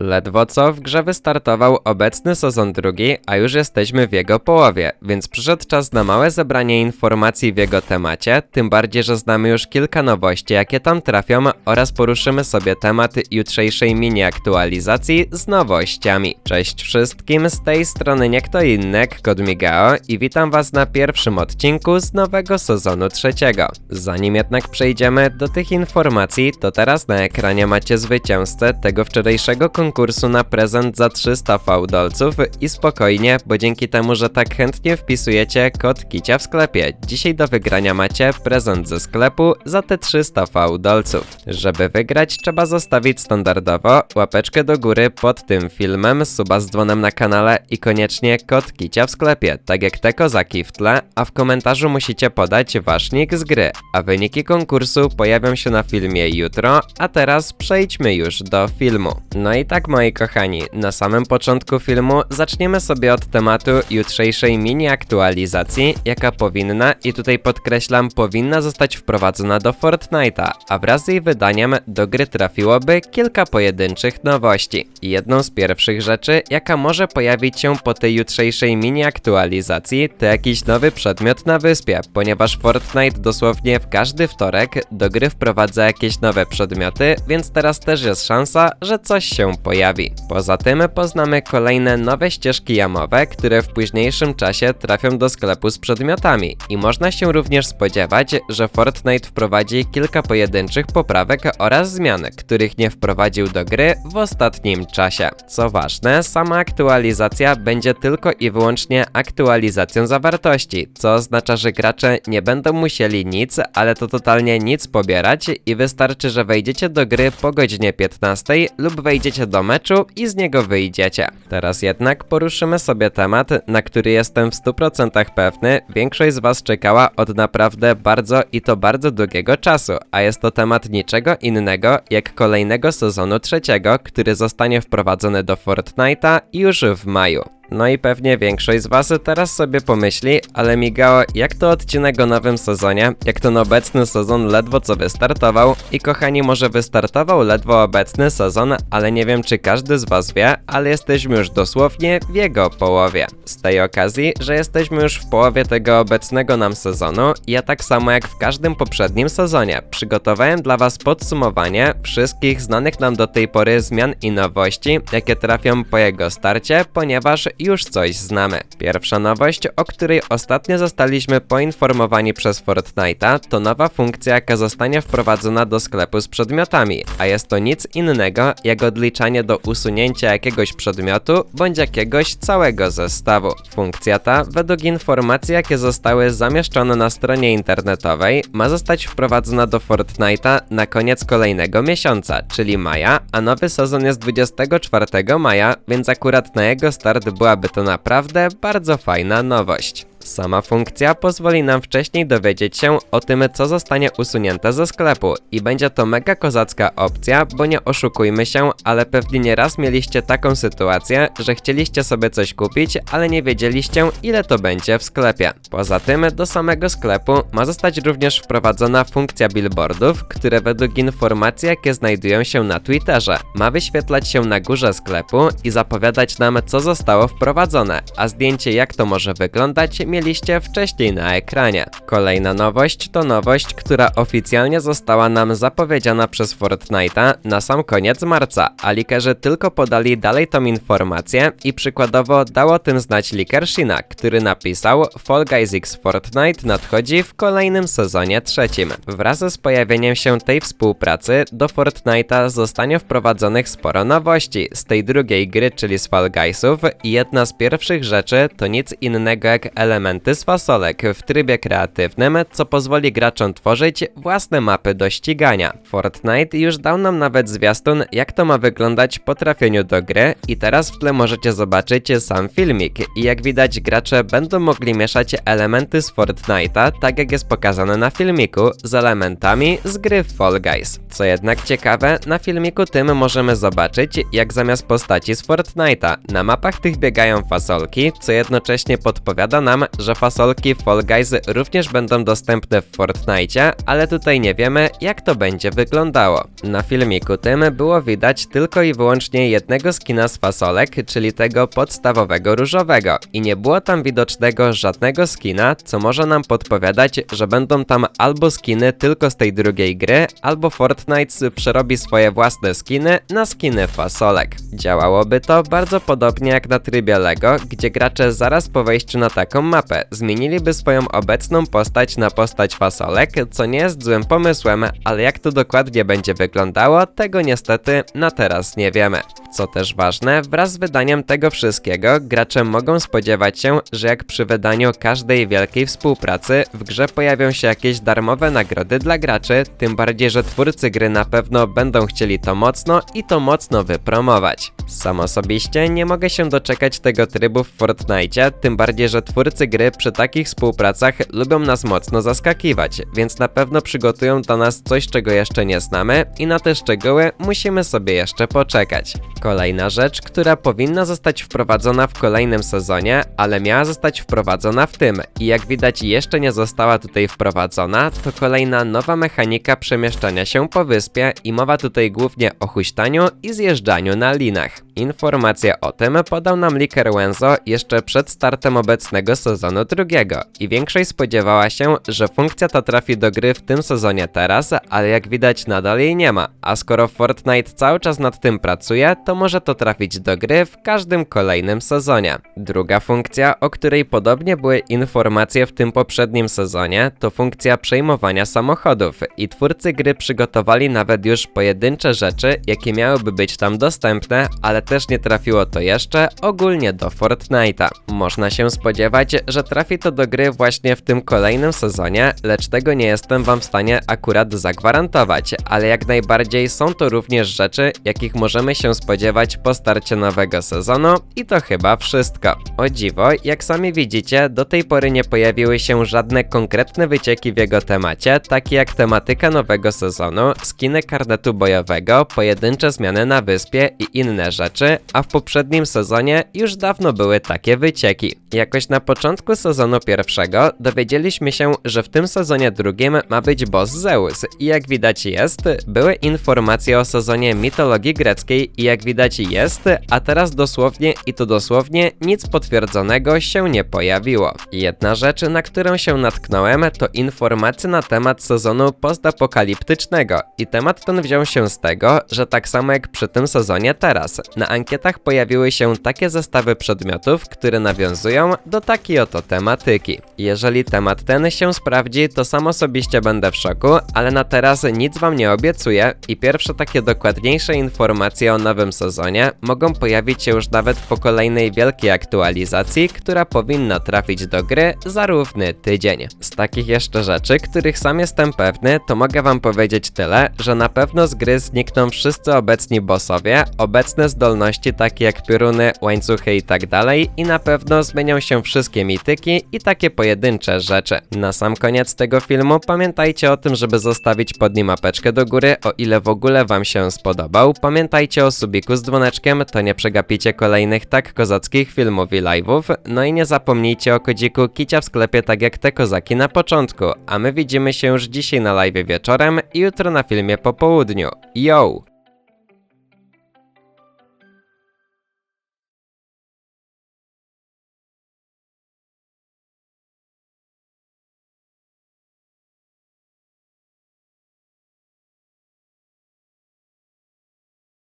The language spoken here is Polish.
Ledwo co w grze wystartował obecny sezon drugi, a już jesteśmy w jego połowie, więc przyszedł czas na małe zebranie informacji w jego temacie, tym bardziej, że znamy już kilka nowości, jakie tam trafią oraz poruszymy sobie temat jutrzejszej mini aktualizacji z nowościami. Cześć wszystkim, z tej strony nie kto inny, jak Kod Migao i witam was na pierwszym odcinku z nowego sezonu trzeciego. Zanim jednak przejdziemy do tych informacji, to teraz na ekranie macie zwycięzcę tego wczorajszego konkursu na prezent za 300 fałdolców i spokojnie, bo dzięki temu, że tak chętnie wpisujecie kod Kicia w sklepie, dzisiaj do wygrania macie prezent ze sklepu za te 300 fałdolców. Żeby wygrać, trzeba zostawić standardowo łapeczkę do góry pod tym filmem, suba z dzwonem na kanale i koniecznie kod Kicia w sklepie, tak jak te kozaki w tle, a w komentarzu musicie podać wasz nick z gry, a wyniki konkursu pojawią się na filmie jutro, a teraz przejdźmy już do filmu. No i tak moi kochani, na samym początku filmu zaczniemy sobie od tematu jutrzejszej mini aktualizacji, jaka powinna i tutaj podkreślam powinna zostać wprowadzona do Fortnite'a, a wraz z jej wydaniem do gry trafiłoby kilka pojedynczych nowości. Jedną z pierwszych rzeczy, jaka może pojawić się po tej jutrzejszej mini aktualizacji, to jakiś nowy przedmiot na wyspie, ponieważ Fortnite dosłownie w każdy wtorek do gry wprowadza jakieś nowe przedmioty, więc teraz też jest szansa, że coś się pojawi. Poza tym poznamy kolejne nowe ścieżki jamowe, które w późniejszym czasie trafią do sklepu z przedmiotami i można się również spodziewać, że Fortnite wprowadzi kilka pojedynczych poprawek oraz zmian, których nie wprowadził do gry w ostatnim czasie. Co ważne, sama aktualizacja będzie tylko i wyłącznie aktualizacją zawartości, co oznacza, że gracze nie będą musieli nic, ale to totalnie nic pobierać i wystarczy, że wejdziecie do gry po godzinie 15 lub wejdziecie do meczu i z niego wyjdziecie. Teraz jednak poruszymy sobie temat, na który jestem w 100% pewny, większość z Was czekała od naprawdę bardzo i to bardzo długiego czasu, a jest to temat niczego innego jak kolejnego sezonu trzeciego, który zostanie wprowadzony do Fortnite'a już w maju. No i pewnie większość z was teraz sobie pomyśli, ale migało jak to odcinek o nowym sezonie, jak ten obecny sezon ledwo co wystartował i kochani może wystartował ledwo obecny sezon, ale nie wiem czy każdy z was wie, ale jesteśmy już dosłownie w jego połowie. Z tej okazji, że jesteśmy już w połowie tego obecnego nam sezonu, ja tak samo jak w każdym poprzednim sezonie przygotowałem dla was podsumowanie wszystkich znanych nam do tej pory zmian i nowości, jakie trafią po jego starcie, ponieważ już coś znamy. Pierwsza nowość, o której ostatnio zostaliśmy poinformowani przez Fortnite'a, to nowa funkcja, jaka zostanie wprowadzona do sklepu z przedmiotami, a jest to nic innego jak odliczanie do usunięcia jakiegoś przedmiotu bądź jakiegoś całego zestawu. Funkcja ta, według informacji, jakie zostały zamieszczone na stronie internetowej, ma zostać wprowadzona do Fortnite'a na koniec kolejnego miesiąca, czyli maja, a nowy sezon jest 24 maja, więc akurat na jego start byłaby to naprawdę bardzo fajna nowość. Sama funkcja pozwoli nam wcześniej dowiedzieć się o tym, co zostanie usunięte ze sklepu i będzie to mega kozacka opcja, bo nie oszukujmy się, ale pewnie nie raz mieliście taką sytuację, że chcieliście sobie coś kupić, ale nie wiedzieliście ile to będzie w sklepie. Poza tym do samego sklepu ma zostać również wprowadzona funkcja billboardów, które według informacji jakie znajdują się na Twitterze ma wyświetlać się na górze sklepu i zapowiadać nam co zostało wprowadzone, a zdjęcie jak to może wyglądać mieliście wcześniej na ekranie. Kolejna nowość to nowość, która oficjalnie została nam zapowiedziana przez Fortnite'a na sam koniec marca, a likerzy tylko podali dalej tą informację i przykładowo dał o tym znać liker Shina, który napisał Fall Guys X Fortnite nadchodzi w kolejnym sezonie trzecim. Wraz z pojawieniem się tej współpracy do Fortnite'a zostanie wprowadzonych sporo nowości z tej drugiej gry, czyli z Fall Guysów i jedna z pierwszych rzeczy to nic innego jak elementy z fasolek w trybie kreatywnym, co pozwoli graczom tworzyć własne mapy do ścigania. Fortnite już dał nam nawet zwiastun, jak to ma wyglądać po trafieniu do gry i teraz w tle możecie zobaczyć sam filmik i jak widać gracze będą mogli mieszać elementy z Fortnite'a, tak jak jest pokazane na filmiku, z elementami z gry Fall Guys. Co jednak ciekawe, na filmiku tym możemy zobaczyć, jak zamiast postaci z Fortnite'a na mapach tych biegają fasolki, co jednocześnie podpowiada nam, że fasolki Fall Guys również będą dostępne w Fortnite, ale tutaj nie wiemy, jak to będzie wyglądało. Na filmiku tym było widać tylko i wyłącznie jednego skina z fasolek, czyli tego podstawowego różowego i nie było tam widocznego żadnego skina, co może nam podpowiadać, że będą tam albo skiny tylko z tej drugiej gry, albo Fortnite przerobi swoje własne skiny na skiny fasolek. Działałoby to bardzo podobnie jak na trybie LEGO, gdzie gracze zaraz po wejściu na taką mapę zmieniliby swoją obecną postać na postać fasolek, co nie jest złym pomysłem, ale jak to dokładnie będzie wyglądało, tego niestety na teraz nie wiemy. Co też ważne, wraz z wydaniem tego wszystkiego, gracze mogą spodziewać się, że jak przy wydaniu każdej wielkiej współpracy, w grze pojawią się jakieś darmowe nagrody dla graczy, tym bardziej, że twórcy gry na pewno będą chcieli to mocno i to mocno wypromować. Sam osobiście nie mogę się doczekać tego trybu w Fortnite, tym bardziej, że twórcy gry przy takich współpracach lubią nas mocno zaskakiwać, więc na pewno przygotują dla nas coś, czego jeszcze nie znamy i na te szczegóły musimy sobie jeszcze poczekać. Kolejna rzecz, która powinna zostać wprowadzona w kolejnym sezonie, ale miała zostać wprowadzona w tym i jak widać jeszcze nie została tutaj wprowadzona, to kolejna nowa mechanika przemieszczania się po wyspie i mowa tutaj głównie o huśtaniu i zjeżdżaniu na linach. Informację o tym podał nam Liker Wenzo jeszcze przed startem obecnego sezonu drugiego i większość spodziewała się, że funkcja ta trafi do gry w tym sezonie teraz, ale jak widać nadal jej nie ma, a skoro Fortnite cały czas nad tym pracuje, to może to trafić do gry w każdym kolejnym sezonie. Druga funkcja, o której podobnie były informacje w tym poprzednim sezonie, to funkcja przejmowania samochodów i twórcy gry przygotowali nawet już pojedyncze rzeczy, jakie miałyby być tam dostępne, ale też nie trafiło to jeszcze ogólnie do Fortnite'a. Można się spodziewać, że trafi to do gry właśnie w tym kolejnym sezonie, lecz tego nie jestem wam w stanie akurat zagwarantować, ale jak najbardziej są to również rzeczy, jakich możemy się spodziewać po starcie nowego sezonu i to chyba wszystko. O dziwo, jak sami widzicie, do tej pory nie pojawiły się żadne konkretne wycieki w jego temacie, takie jak tematyka nowego sezonu, skiny karnetu bojowego, pojedyncze zmiany na wyspie i inne rzeczy, a w poprzednim sezonie już dawno były takie wycieki. Jakoś na początku sezonu pierwszego dowiedzieliśmy się, że w tym sezonie drugim ma być boss Zeus i jak widać jest, były informacje o sezonie mitologii greckiej i jak widać jest, a teraz dosłownie i to dosłownie nic potwierdzonego się nie pojawiło. Jedna rzecz, na którą się natknąłem, to informacje na temat sezonu postapokaliptycznego i temat ten wziął się z tego, że tak samo jak przy tym sezonie teraz, na ankietach pojawiły się takie zestawy przedmiotów, które nawiązują do takiej oto tematyki. Jeżeli temat ten się sprawdzi, to sam osobiście będę w szoku, ale na teraz nic wam nie obiecuję i pierwsze takie dokładniejsze informacje o nowym sezonie mogą pojawić się już nawet po kolejnej wielkiej aktualizacji, która powinna trafić do gry za równy tydzień. Z takich jeszcze rzeczy, których sam jestem pewny, to mogę wam powiedzieć tyle, że na pewno z gry znikną wszyscy obecni bossowie, obecne zdolności takie jak pioruny, łańcuchy i tak i na pewno zmienią się wszystkie mityki i takie pojedyncze rzeczy. Na sam koniec tego filmu pamiętajcie o tym, żeby zostawić pod nim apeczkę do góry, o ile w ogóle wam się spodobał. Pamiętajcie o subiku z dzwoneczkiem, to nie przegapicie kolejnych tak kozackich filmów i live'ów. No i nie zapomnijcie o kodziku kicia w sklepie tak jak te kozaki na początku. A my widzimy się już dzisiaj na live wieczorem i jutro na filmie po południu. Yo!